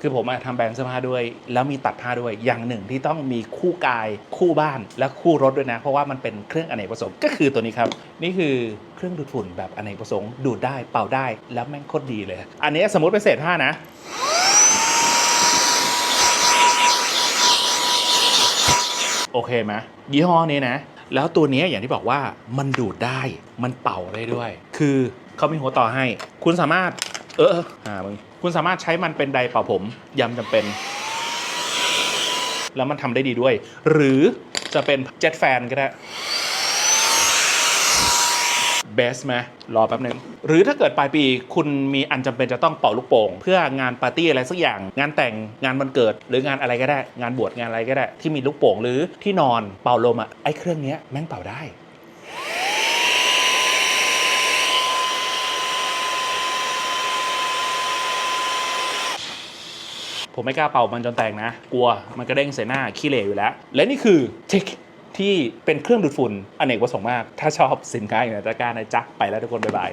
คือผมอะทำแบรนด์เสื้อผ้าด้วย แล้วมีตัดผ้าด้วยอย่างหนึ่งที่ต้องมีคู่กายคู่บ้านและคู่รถด้วยนะ เพราะว่ามันเป็นเครื่องอเนกประสงค์ก็คือตัวนี้ครับ นี่คือเครื่องดูดฝุ่นแบบอเนกประสงค์ดูดได้เป่าได้แล้วแม่งโคตรดีเลย อันนี้สมมติเป็นเศษผ้านะโอเคไหมยี่ห้อนี้นะ แล้วตัวนี้อย่างที่บอกว่ามันดูดได้มันเป่าได้ด้วย คือเขามีหัวต่อให้ คุณสามารถ เอออ่ามึงคุณสามารถใช้มันเป็นไดร์เป่าผมยำจำเป็น แล้วมันทำได้ดีด้วย หรือจะเป็นเจ็ตแฟนก็ได้เบสไหมรอแป๊บหนึ่งหรือถ้าเกิดปลายปีคุณมีอันจำเป็นจะต้องเป่าลูกโป่ง เพื่องานปาร์ตี้อะไรสักอย่าง งานแต่งงานวันเกิด หรืองานอะไรก็ได้ งานบวชงานอะไรก็ได้ ที่มีลูกโป่งหรือที่นอนเป่าลมอะไอ้เครื่องนี้แม่งเป่าได้ ผมไม่กล้าเป่ามันจนแตกนะ กลัวมันกระเด้งใส่หน้าขี้เหร่อยู่แล้ว และนี่คือเทคที่เป็นเครื่องดูดฝุ่นอเนกประสงค์มาก ถ้าชอบสินค้าอย่างนตะกร้านะจ๊ะ ไปแล้วทุกคน บ๊ายบาย